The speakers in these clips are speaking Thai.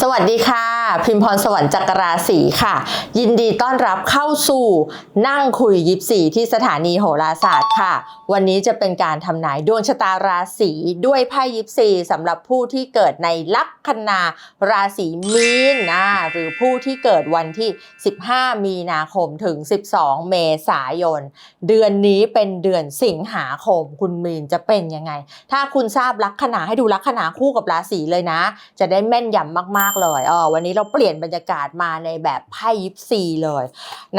สวัสดีค่ะ พิมพรสวรรค์จักรราศีค่ะ ยินดีต้อนรับเข้าสู่นั่งคุยยิปซีที่สถานีโหราศาสตร์ค่ะ วันนี้จะเป็นการทำนายดวงชะตาราศีด้วยไพ่ยิปซีสำหรับผู้ที่เกิดในลัคนาราศีมีนนะหรือผู้ที่เกิดวันที่ 15 มีนาคมถึง 12 เมษายน เดือนนี้เป็นเดือนสิงหาคมคุณมีนจะเป็นยังไง ถ้าคุณทราบลัคนาให้ดูลัคนาคู่กับราศีเลยนะ จะได้แม่นยำมากๆเลยอ๋อวันนี้เราเปลี่ยนบรรยากาศมาในแบบไพ่ยิปซีเลย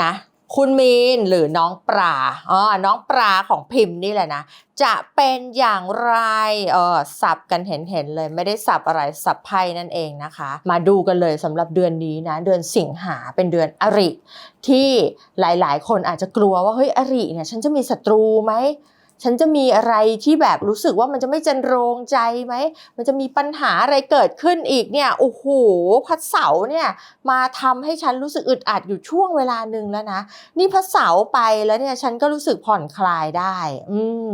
นะคุณมีนหรือน้องปลาอ๋อน้องปลาของพิมพ์นี่แหละนะ จะเป็นอย่างไร เออสับกันเห็นเห็นๆเลย ไม่ได้สับอะไร สับไพ่นั่นเองนะคะ มาดูกันเลยสำหรับเดือนนี้นะ เดือนสิงหาเป็นเดือนอริ ที่หลายๆ คนอาจจะกลัวว่า เฮ้ยอริเนี่ย ฉันจะมีศัตรูไหม ฉันจะมีอะไรที่แบบรู้สึกว่ามันจะไม่จันโรงใจไหม มันจะมีปัญหาอะไรเกิดขึ้นอีกเนี่ยโอ้โหพัดเสาเนี่ยมาทำให้ฉันรู้สึกอึดอัดอยู่ช่วงเวลาหนึ่งแล้วนะ นี่พัดเสาไปแล้วเนี่ยฉันก็รู้สึกผ่อนคลายได้ อืม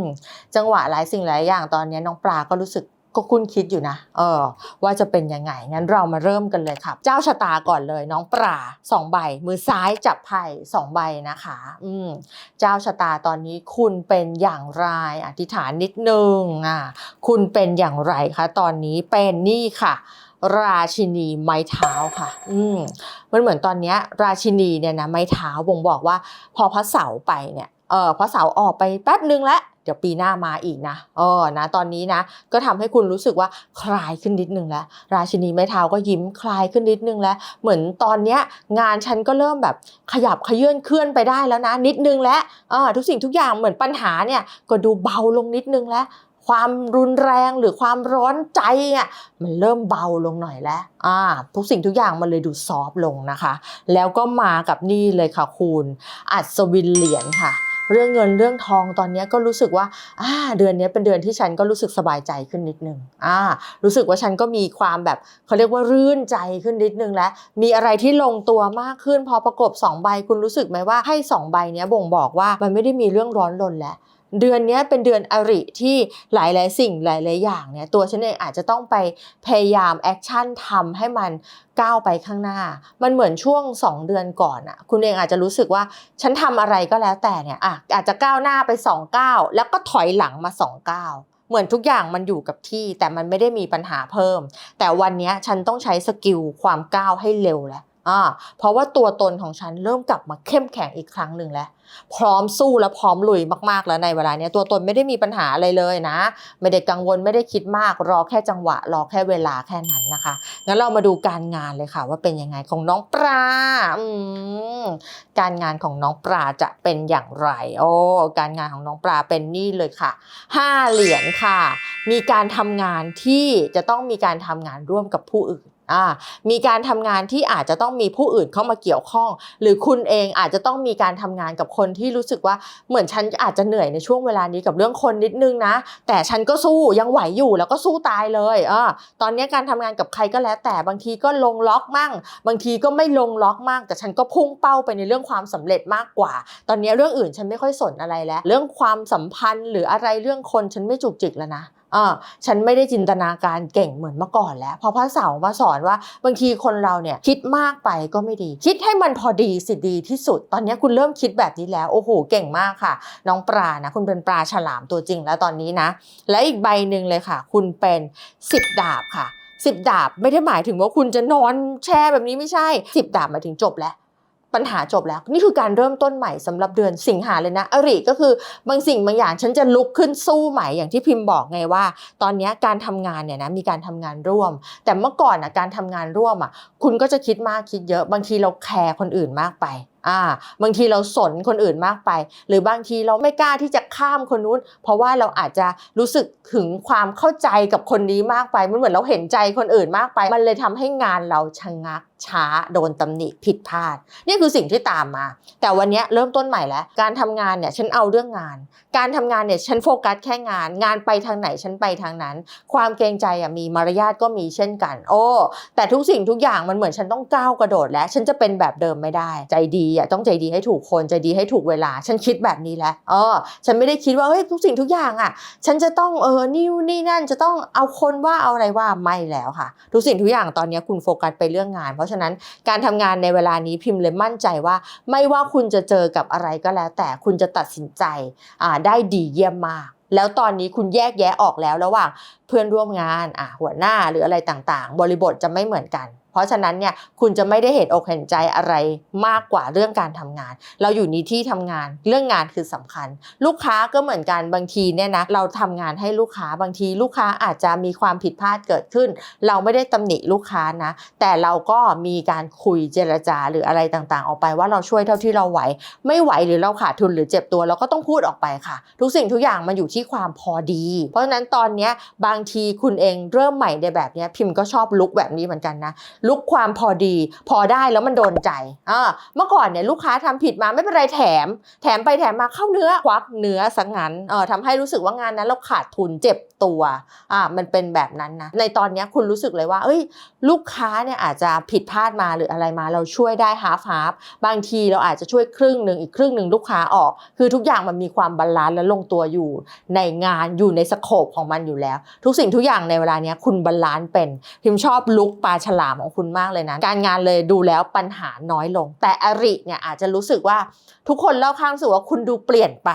จังหวะหลายสิ่งหลายอย่างตอนนี้น้องปลาก็รู้สึก ก็คุ้นคิดอยู่นะ เออ ว่าจะเป็นยังไง งั้นเรามาเริ่มกันเลยครับเจ้าชะตาก่อนเลยน้องปลาสองใบ มือซ้ายจับไพ่สองใบนะคะ อืม เจ้าชะตาตอนนี้คุณเป็นอย่างไร อธิษฐานนิดนึงอะ คุณเป็นอย่างไรคะ ตอนนี้เป็นนี่ค่ะราชินีไม้เท้าค่ะ อืมมันเหมือนตอนนี้ราชินีเนี่ยนะไม้เท้าบ่งบอกว่า พอพระเสาไปเนี่ย เออพระเสาออกไปแป๊บนึงแล้ว เดี๋ยวปีหน้ามาอีกนะเออนะตอนนี้นะ ก็ทำให้คุณรู้สึกว่าคลายขึ้นนิดนึงแล้ว ราชินีไม้เท้าก็ยิ้มคลายขึ้นนิดนึงแล้ว เหมือนตอนเนี้ยงานฉันก็เริ่มแบบขยับขยื่นเคลื่อนไปได้แล้วนะ นิดนึงแล้วอ่าทุกสิ่งทุกอย่างเหมือนปัญหาเนี่ยก็ดูเบาลงนิดนึงแล้วความรุนแรงหรือความร้อนใจอะมันเริ่มเบาลงหน่อยแล้วอ่าทุกสิ่งทุกอย่างมันเลยดูซอฟต์ลงนะคะ แล้วก็มากับนี่เลยค่ะคุณ อัศวินเหรียญค่ะ เรื่องเงินเรื่องทองตอนนี้ก็รู้สึกว่าอ่าเดือนนี้เป็นเดือนที่ฉันก็รู้สึกสบายใจขึ้นนิดนึงอ่ารู้สึกว่าฉันก็มีความแบบเขาเรียกว่ารื่นใจขึ้นนิดนึงแล้วมีอะไรที่ลงตัวมากขึ้นพอประกบสองใบคุณรู้สึกไหมว่าให้สองใบนี้บ่งบอกว่ามันไม่ได้มีเรื่องร้อนรนแล้ว เดือนนี้เป็นเดือนอริที่หลาย ๆ สิ่งหลาย ๆ อย่างเนี่ยตัวฉันเองอาจจะต้องไปพยายามแอคชั่นทำให้มันก้าวไปข้างหน้า มันเหมือนช่วง 2 เดือนก่อนอะคุณเองอาจจะรู้สึกว่าฉันทำอะไรก็แล้วแต่เนี่ยอะอาจจะก้าวหน้าไป2ก้าวแล้วก็ถอยหลังมา2ก้าวเหมือนทุกอย่างมันอยู่กับที่แต่มันไม่ได้มีปัญหาเพิ่ม แต่วันนี้ฉันต้องใช้สกิลความก้าวให้เร็วแล้ว อ่าเพราะว่าตัวตนของฉันเริ่มกลับมาเข้มแข็งอีกครั้งหนึ่งแล้ว พร้อมสู้และพร้อมลุยมากๆแล้วในเวลาเนี้ยตัวตนไม่ได้มีปัญหาอะไรเลยนะ ไม่ได้กังวลไม่ได้คิดมากรอแค่จังหวะ รอแค่เวลาแค่นั้นนะคะงั้นเรามาดูการงานเลยค่ะ ว่าเป็นยังไงของน้องปลาอืมการงานของน้องปลาจะเป็นอย่างไร โอ้การงานของน้องปลาเป็นนี่เลยค่ะห้าเหรียญค่ะ มีการทำงานที่จะต้องมีการทำงานร่วมกับผู้อื่น มีการทำงานที่อาจจะต้องมีผู้อื่นเข้ามาเกี่ยวข้อง หรือคุณเองอาจจะต้องมีการทำงานกับคนที่รู้สึกว่าเหมือนฉันอาจจะเหนื่อยในช่วงเวลานี้กับเรื่องคนนิดนึงนะ แต่ฉันก็สู้ยังไหวอยู่แล้วก็สู้ตายเลยเออตอนนี้การทำงานกับใครก็แล้ว แต่บางทีก็ลงล็อกมั่ง บางทีก็ไม่ลงล็อกมั่ง แต่ฉันก็พุ่งเป้าไปในเรื่องความสำเร็จมากกว่า ตอนนี้เรื่องอื่นฉันไม่ค่อยสนอะไรแล้ว เรื่องความสัมพันธ์ หรืออะไรเรื่องคนฉันไม่จุกจิกแล้วนะ อ่าฉันไม่ได้จินตนาการเก่งเหมือนเมื่อก่อนแล้ว พอพระเสาร์มาสอนว่าบางทีคนเราเนี่ยคิดมากไปก็ไม่ดี คิดให้มันพอดีสิดีที่สุด ตอนนี้คุณเริ่มคิดแบบนี้แล้วโอ้โหเก่งมากค่ะ น้องปลานะคุณเป็นปลาฉลามตัวจริงแล้วตอนนี้นะ และอีกใบหนึ่งเลยค่ะ คุณเป็นสิบดาบค่ะสิบดาบไม่ได้หมายถึงว่าคุณจะนอนแช่แบบนี้ไม่ใช่สิบดาบหมายถึงจบแล้ว ปัญหาจบแล้ว นี่คือการเริ่มต้นใหม่สำหรับเดือนสิงหาเลยนะอริก็คือบางสิ่งบางอย่างฉันจะลุกขึ้นสู้ใหม่อย่างที่พิมพ์บอกไงว่า ตอนนี้การทำงานเนี่ยนะมีการทำงานร่วม แต่เมื่อก่อนนะการทำงานร่วมอะคุณก็จะคิดมากคิดเยอะ บางทีเราแคร์คนอื่นมากไปอ่าบางทีเราสนคนอื่นมากไป หรือบางทีเราไม่กล้าที่จะข้ามคนนู้น เพราะว่าเราอาจจะรู้สึกถึงความเข้าใจกับคนนี้มากไปมันเหมือนเราเห็นใจคนอื่นมากไป มันเลยทำให้งานเราชะงัก ช้าโดนตำหนิผิดพลาด นี่คือสิ่งที่ตามมา แต่วันนี้เริ่มต้นใหม่แล้ว การทำงานเนี่ยฉันเอาเรื่องงาน การทำงานเนี่ยฉันโฟกัสแค่งาน งานไปทางไหนฉันไปทางนั้น ความเกรงใจอะมีมารยาทก็มีเช่นกัน โอ้ แต่ทุกสิ่งทุกอย่างมันเหมือนฉันต้องก้าวกระโดดแล้ว ฉันจะเป็นแบบเดิมไม่ได้ ใจดีอะต้องใจดีให้ถูกคนใจดีให้ถูกเวลา ฉันคิดแบบนี้แล้วเออฉันไม่ได้คิดว่าเฮ้ยทุกสิ่งทุกอย่างอะ ฉันจะต้องเออนี่นี่นั่นจะต้องเอาคนว่าเอาอะไรว่าไม่แล้วค่ะ ทุกสิ่งทุกอย่างตอนนี้คุณโฟกัสไปเรื่องงานเพราะฉะนั้นการทำงานในเวลานี้พิมพ์เลยมั่นใจว่า ไม่ว่าคุณจะเจอกับอะไรก็แล้ว แต่คุณจะตัดสินใจได้ดีเยี่ยมมาก แล้วตอนนี้คุณแยกแยะออกแล้วระหว่างเพื่อนร่วมงานอะหัวหน้าหรืออะไรต่างๆ บริบทจะไม่เหมือนกัน เพราะฉะนั้นเนี่ยคุณจะไม่ได้เห็นอกเห็นใจอะไรมากกว่าเรื่องการทำงาน เราอยู่ในที่ทำงานเรื่องงานคือสำคัญ ลูกค้าก็เหมือนกันบางทีเนี่ยนะเราทำงานให้ลูกค้าบางที ลูกค้าอาจจะมีความผิดพลาดเกิดขึ้น เราไม่ได้ตำหนิลูกค้านะ แต่เราก็มีการคุยเจรจาหรืออะไรต่างๆ ออกไปว่าเราช่วยเท่าที่เราไหว ไม่ไหวหรือเราขาดทุนหรือเจ็บตัวเราก็ต้องพูดออกไปค่ะ ทุกสิ่งทุกอย่างมันอยู่ที่ความพอดี เพราะฉะนั้นตอนเนี้ยบางางทีคุณเองเริ่มใหม่ในแบบนี้พิมพ์ก็ชอบลุกแบบนี้เหมือนกันนะลุกความพอดี พอได้แล้วมันโดนใจอ่าเมื่อก่อนเนี่ยลูกค้าทำผิดมาไม่เป็นไรแถม แถมไปแถมมาเข้าเนื้อควักเนื้อสังหารเออทำให้รู้สึกว่างานนั้นเราขาดทุนเจ็บตัวอ่ามันเป็นแบบนั้นนะในตอนนี้คุณรู้สึกเลยว่า เอ้ย ลูกค้าเนี่ยอาจจะผิดพลาดมาหรืออะไรมาเราช่วยได้ฮาฟฮาฟบางทีเราอาจจะช่วยครึ่งหนึ่งอีกครึ่งหนึ่งลูกค้าออก คือทุกอย่างมันมีความบาลานซ์และลงตัวอยู่ ในงานอยู่ในสโคปของมันอยู่แล้ว ทุกสิ่งทุกอย่างในเวลานี้คุณบาลานซ์เป็นพิมชอบลุกปลาฉลามของคุณมากเลยนะการงานเลยดูแล้วปัญหาน้อยลง แต่อริเนี่ยอาจจะรู้สึกว่าทุกคนรอบข้างรู้สึกว่าคุณดูเปลี่ยนไป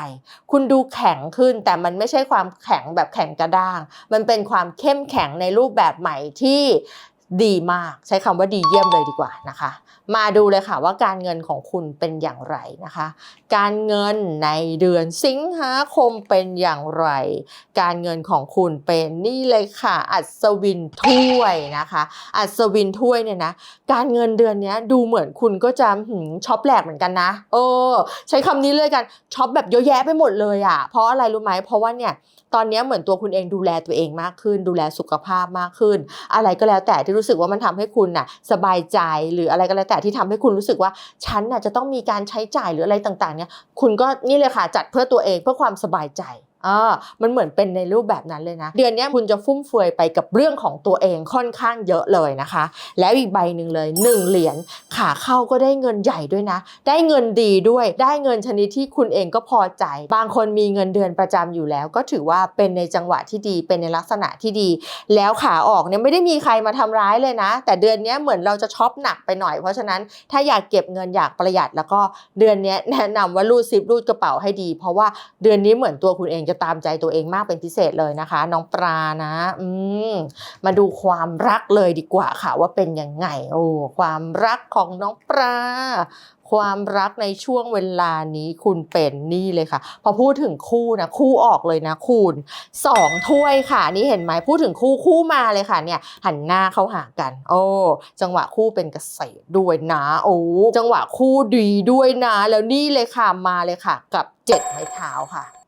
คุณดูแข็งขึ้นแต่มันไม่ใช่ความแข็งแบบแข็งกระด้าง มันเป็นความเข้มแข็งในรูปแบบใหม่ที่ ดีมากใช้คำว่าดีเยี่ยมเลยดีกว่านะคะ มาดูเลยค่ะว่าการเงินของคุณเป็นอย่างไรนะคะ การเงินในเดือนสิงหาคมเป็นอย่างไร การเงินของคุณเป็นนี่เลยค่ะ อัศวินถ้วยนะคะ อัศวินถ้วยเนี่ยนะการเงินเดือนนี้ดูเหมือนคุณก็จะหืมช็อปแหลกเหมือนกันนะเออ ใช้คำนี้เลยกันช็อปแบบเยอะแยะไปหมดเลยอะ่ะเพราะอะไรรู้ไหมเพราะว่าเนี่ยตอนนี้เหมือนตัวคุณเองดูแลตัวเองมากขึ้น ดูแลสุขภาพมากขึ้น อะไรก็แล้วแต่ที่รู้สึกว่ามันทำให้คุณน่ะสบายใจหรืออะไรก็แล้วแต่ที่ทำให้คุณรู้สึกว่าฉันน่ะจะต้องมีการใช้จ่ายหรืออะไรต่างๆเนี่ยคุณก็นี่เลยค่ะจัดเพื่อตัวเองเพื่อความสบายใจ อ่ามันเหมือนเป็นในรูปแบบนั้นเลยนะ เดือนนี้คุณจะฟุ่มเฟือยไปกับเรื่องของตัวเองค่อนข้างเยอะเลยนะคะ แล้วอีกใบหนึ่งเลยหนึ่งเหรียญขาเข้าก็ได้เงินใหญ่ด้วยนะ ได้เงินดีด้วย ได้เงินชนิดที่คุณเองก็พอใจ บางคนมีเงินเดือนประจำอยู่แล้ว ก็ถือว่าเป็นในจังหวะที่ดีเป็นในลักษณะที่ดี แล้วขาออกเนี่ยไม่ได้มีใครมาทำร้ายเลยนะ แต่เดือนนี้เหมือนเราจะช็อปหนักไปหน่อย เพราะฉะนั้นถ้าอยากเก็บเงินอยากประหยัดแล้วก็เดือนนี้แนะนำว่ารูดซิปรูดกระเป๋าให้ดี เพราะว่าเดือนนี้เหมือนตัวคุณเองจะตามใจตัวเองมากเป็นพิเศษเลยนะคะ น้องปลานะอืมมาดูความรักเลยดีกว่าค่ะว่าเป็นยังไงโอ้ความรักของน้องปลาความรักในช่วงเวลานี้คุณเป็นนี่เลยค่ะ พอพูดถึงคู่นะคู่ออกเลยนะคุณสองถ้วยค่ะ นี่เห็นไหมพูดถึงคู่คู่มาเลยค่ะเนี่ย หันหน้าเข้าหากัน โอ้จังหวะคู่เป็นเกษตรด้วยนะโอ้จังหวะคู่ดีด้วยนะ แล้วนี่เลยค่ะมาเลยค่ะ กับเจ็ดไม้เท้าค่ะ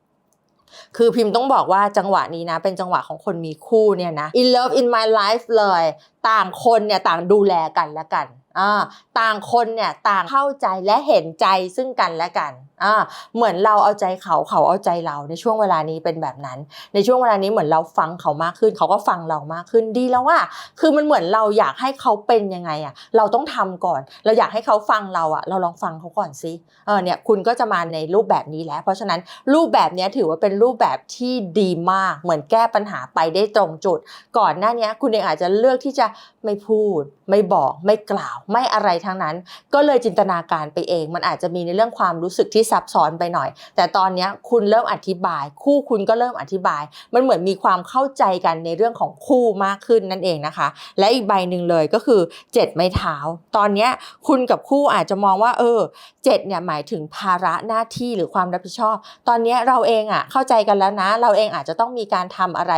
คือพิมพ์ต้องบอกว่าจังหวะนี้นะ เป็นจังหวะของคนมีคู่เนี่ยนะ in love in my life เลย ต่างคนเนี่ยต่างดูแลกันและกันอ่าต่างคนเนี่ยต่างเข้าใจและเห็นใจซึ่งกันและกัน อ่าเหมือนเราเอาใจเขาเขาเอาใจเราในช่วงเวลานี้เป็นแบบนั้น ในช่วงเวลานี้เหมือนเราฟังเขามากขึ้น เขาก็ฟังเรามากขึ้นดีแล้วว่า คือมันเหมือนเราอยากให้เขาเป็นยังไงอะเราต้องทำก่อน เราอยากให้เขาฟังเราอะเราลองฟังเขาก่อนสิเออเนี่ยคุณก็จะมาในรูปแบบนี้แล้ว เพราะฉะนั้นรูปแบบนี้ถือว่าเป็นรูปแบบที่ดีมาก เหมือนแก้ปัญหาไปได้ตรงจุด ก่อนหน้านี้คุณเองอาจจะเลือกที่จะไม่พูด ไม่บอกไม่กล่าว ไม่อะไรทั้งนั้น ก็เลยจินตนาการไปเอง มันอาจจะมีในเรื่องความรู้สึกที่ซับซ้อนไปหน่อย แต่ตอนนี้คุณเริ่มอธิบาย คู่คุณก็เริ่มอธิบาย มันเหมือนมีความเข้าใจกันในเรื่องของคู่มากขึ้นนั่นเองนะคะ และอีกใบหนึ่งเลยก็คือเจ็ดไม้เท้า ตอนนี้คุณกับคู่อาจจะมองว่า เออเจ็ดเนี่ยหมายถึงภาระหน้าที่หรือความรับผิดชอบ ตอนนี้เราเองอะเข้าใจกันแล้วนะ เราเองอาจจะต้องมีการทำอะไร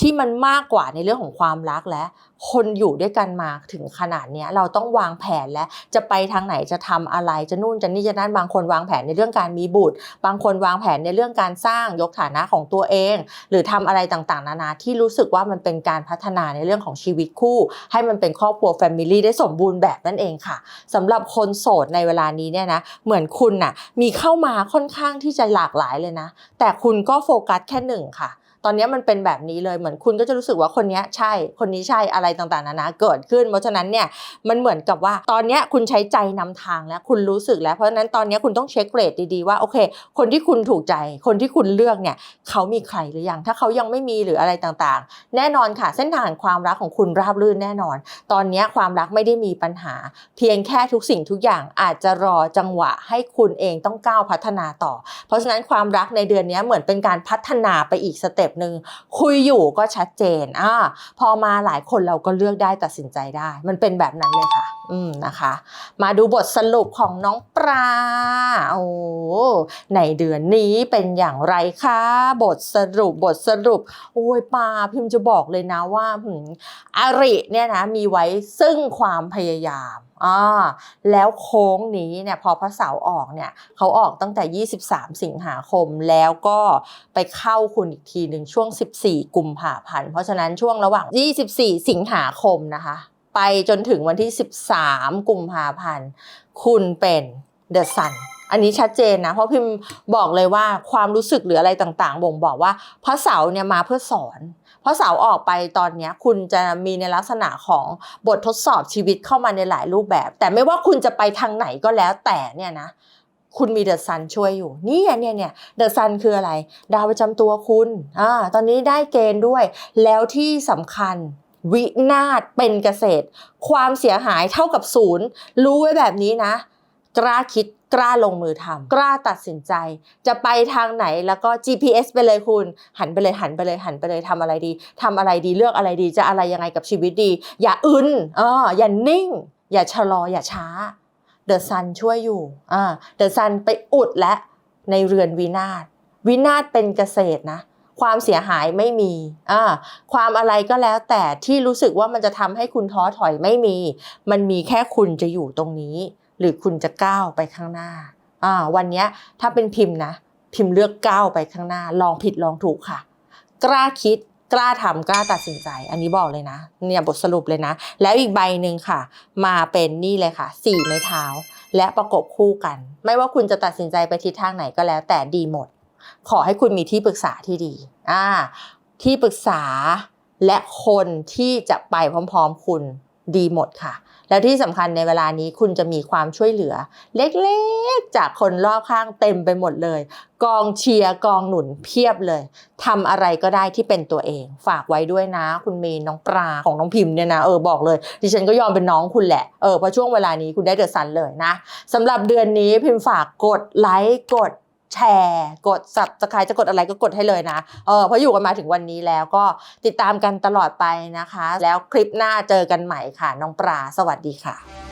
ที่มันมากกว่าในเรื่องของความรักและคนอยู่ด้วยกันมาถึงขนาดนี้เราต้องวางแผนและจะไปทางไหนจะทำอะไรจะนู่นจะนี่จะนั่นบางคนวางแผนในเรื่องการมีบุตร บางคนวางแผนในเรื่องการสร้างยกฐานะของตัวเอง หรือทำอะไรต่างๆ นานาที่รู้สึกว่ามันเป็นการพัฒนาในเรื่องของชีวิตคู่ ให้มันเป็นครอบครัวแฟมิลี่ได้สมบูรณ์แบบนั่นเองค่ะสำหรับคนโสดในเวลานี้เนี่ยนะเหมือนคุณน่ะมีเข้ามาค่อนข้างที่จะหลากหลายเลยนะ แต่คุณก็โฟกัสแค่หนึ่งค่ะ ตอนนี้มันเป็นแบบนี้เลยเหมือนคุณก็จะรู้สึกว่าคนนี้ใช่ คนนี้ใช่อะไรต่างๆนานาเกิดขึ้น เพราะฉะนั้นเนี่ยมันเหมือนกับว่าตอนนี้คุณใช้ใจนำทางแล้วคุณรู้สึกแล้ว เพราะฉะนั้นตอนนี้คุณต้องเช็คเรทดีๆว่าโอเค คนที่คุณถูกใจ คนที่คุณเลือกเนี่ยเขามีใครหรือยังถ้าเขายังไม่มีหรืออะไรต่างๆ แน่นอนค่ะ เส้นทางความรักของคุณราบรื่นแน่นอน ตอนนี้ความรักไม่ได้มีปัญหา เพียงแค่ทุกสิ่งทุกอย่างอาจจะรอจังหวะให้คุณเองต้องก้าวพัฒนาต่อ เพราะฉะนั้นความรักในเดือนนี้เหมือนเป็นการพัฒนาไปอีกสเต็ปหนึ่งคุยอยู่ก็ชัดเจนอ่าพอมาหลายคนเราก็เลือกได้ตัดสินใจได้ มันเป็นแบบนั้นเลยค่ะ อืมนะคะ มาดูบทสรุปของน้องปลาโอ้ในเดือนนี้เป็นอย่างไรคะบทสรุปบทสรุป โอ้ยปาพิมพ์จะบอกเลยนะว่าอริเนี่ยนะมีไว้ซึ่งความพยายาม อ่าแล้วโค้งนี้เนี่ยพอพระเสาร์ออกเนี่ยเขาออกตั้งแต่ 23 สิงหาคมแล้วก็ไปเข้าคุณอีกทีหนึ่งช่วง 14 กุมภาพันธ์เพราะฉะนั้นช่วงระหว่าง 24 สิงหาคมนะคะ ไปจนถึงวันที่ 13 กุมภาพันธ์คุณเป็นเดอะซันอันนี้ชัดเจนนะ เพราะพิมพ์บอกเลยว่าความรู้สึกหรืออะไรต่างๆ บ่งบอกว่าพระเสาเนี่ยมาเพื่อสอน พระเสาออกไปตอนนี้คุณจะมีในลักษณะของบททดสอบชีวิตเข้ามาในหลายรูปแบบ แต่ไม่ว่าคุณจะไปทางไหนก็แล้วแต่เนี่ยนะคุณมีเดอะซันช่วยอยู่นี่เนี่ยเนี่ยเดอะซันคืออะไร ดาวประจำตัวคุณอ่าตอนนี้ได้เกณฑ์ด้วย แล้วที่สำคัญวินาศเป็นเกษตร ความเสียหายเท่ากับศูนย์รู้ไว้แบบนี้นะ กล้าคิด กล้าลงมือทำกล้าตัดสินใจ จะไปทางไหนแล้วก็ GPS ไปเลยคุณ หันไปเลยหันไปเลยหันไปเลยทำอะไรดีทำอะไรดีเลือกอะไรดีจะอะไรยังไงกับชีวิตดี อย่าอึนเอออย่านิ่ง อย่าชะลออย่าช้าเดอะซันช่วยอยู่อ่าเดอะซันไปอุดและในเรือนวินาศวินาศเป็นเกษตรนะความเสียหายไม่มีอ่าความอะไรก็แล้วแต่ที่รู้สึกว่ามันจะทำให้คุณท้อถอยไม่มี มันมีแค่คุณจะอยู่ตรงนี้ หรือคุณจะก้าวไปข้างหน้าอ่าวันนี้ถ้าเป็นพิมพ์นะ พิมพ์เลือกก้าวไปข้างหน้า ลองผิดลองถูกค่ะ กล้าคิดกล้าทำกล้าตัดสินใจ อันนี้บอกเลยนะ เนี่ยบทสรุปเลยนะ แล้วอีกใบหนึ่งค่ะ มาเป็นนี่เลยค่ะสี่ไม้เท้า และประกบคู่กัน ไม่ว่าคุณจะตัดสินใจไปทิศทางไหนก็แล้ว แต่ดีหมด ขอให้คุณมีที่ปรึกษาที่ดีอ่าที่ปรึกษาและคนที่จะไปพร้อม ๆ คุณ ดีหมดค่ะ แล้วที่สำคัญในเวลานี้คุณจะมีความช่วยเหลือ เล็กๆ จากคนรอบข้างเต็มไปหมดเลย กองเชียร์กองหนุนเพียบเลยทำอะไรก็ได้ที่เป็นตัวเอง ฝากไว้ด้วยนะ คุณเมย์น้องปลาของน้องพิมพ์เนี่ยนะเออบอกเลย ดิฉันก็ยอมเป็นน้องคุณแหละเออเพราะช่วงเวลานี้คุณได้เดอะซันเลยนะสำหรับเดือนนี้พิมพ์ฝากกดไลค์กด แชร์กด subscribe จะกดอะไรก็กดให้เลยนะเออเพราะอยู่กันมาถึงวันนี้แล้วก็ติดตามกันตลอดไปนะคะ แล้วคลิปหน้าเจอกันใหม่ค่ะ น้องปลาสวัสดีค่ะ